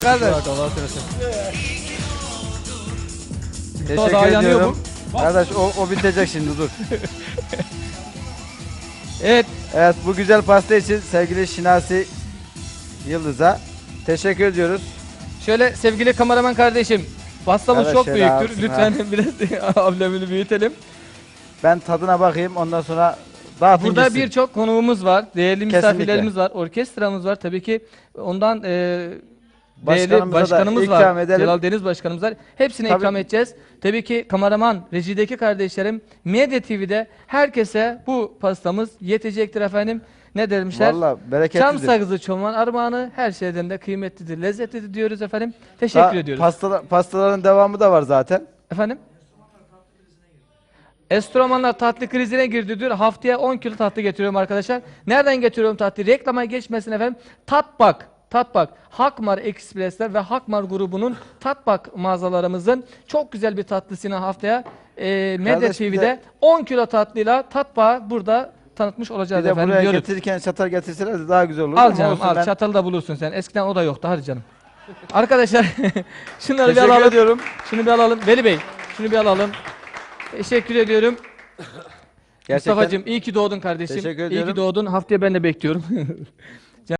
Kardeş. Allah seversen. Teşekkür daha yanıyor ediyorum. Kardeş o, o bitecek şimdi dur. Evet. Evet bu güzel pasta için sevgili Şinasi Yıldız'a teşekkür ediyoruz. Şöyle sevgili kameraman kardeşim. Pastamız Evet, çok şöyle büyüktür. alsın, Lütfen biraz amblemini büyütelim. Ben tadına bakayım ondan sonra dağıtın Burada gitsin. birçok konuğumuz var. Değerli misafirlerimiz var. Orkestramız var. Tabii ki ondan e, değerli Başkanımıza da başkanımız ikram var. edelim. Celal Deniz başkanımız var. Hepsine Tabii. ikram edeceğiz. Tabii ki kameraman, rejideki kardeşlerim, Medya TV'de herkese bu pastamız yetecektir efendim. Ne demişler? Valla Çam bereketlidir. sakızı çoban armağanı her şeyden de kıymetlidir, lezzetlidir diyoruz efendim. Teşekkür Daha ediyoruz. pastala- pastaların devamı da var zaten. Efendim? Estromanlar tatlı krizine girdi diyor. Haftaya 10 kilo tatlı getiriyorum arkadaşlar. Nereden getiriyorum tatlıyı? Reklama geçmesin efendim. Tatbak. Tatbak. Hakmar Ekspresler ve Hakmar grubunun Tatbak mağazalarımızın çok güzel bir tatlısını haftaya e, Medya Kardeş, bir TV'de de- 10 kilo tatlıyla Tatbak'ı burada tanıtmış Bir olacağız de efendim. buraya diyoruz. getirirken çatal getirseler de daha güzel olur. Al Ama canım olsun, al ben çatalı da bulursun sen. Eskiden o da yoktu hadi canım. Arkadaşlar şunları bir Teşekkür alalım. ediyorum. Şunu bir alalım. Veli Bey şunu bir alalım. Teşekkür ediyorum. Gerçekten Mustafa'cığım iyi ki doğdun kardeşim. Teşekkür İyi ediyorum. ki doğdun. Haftaya ben de bekliyorum.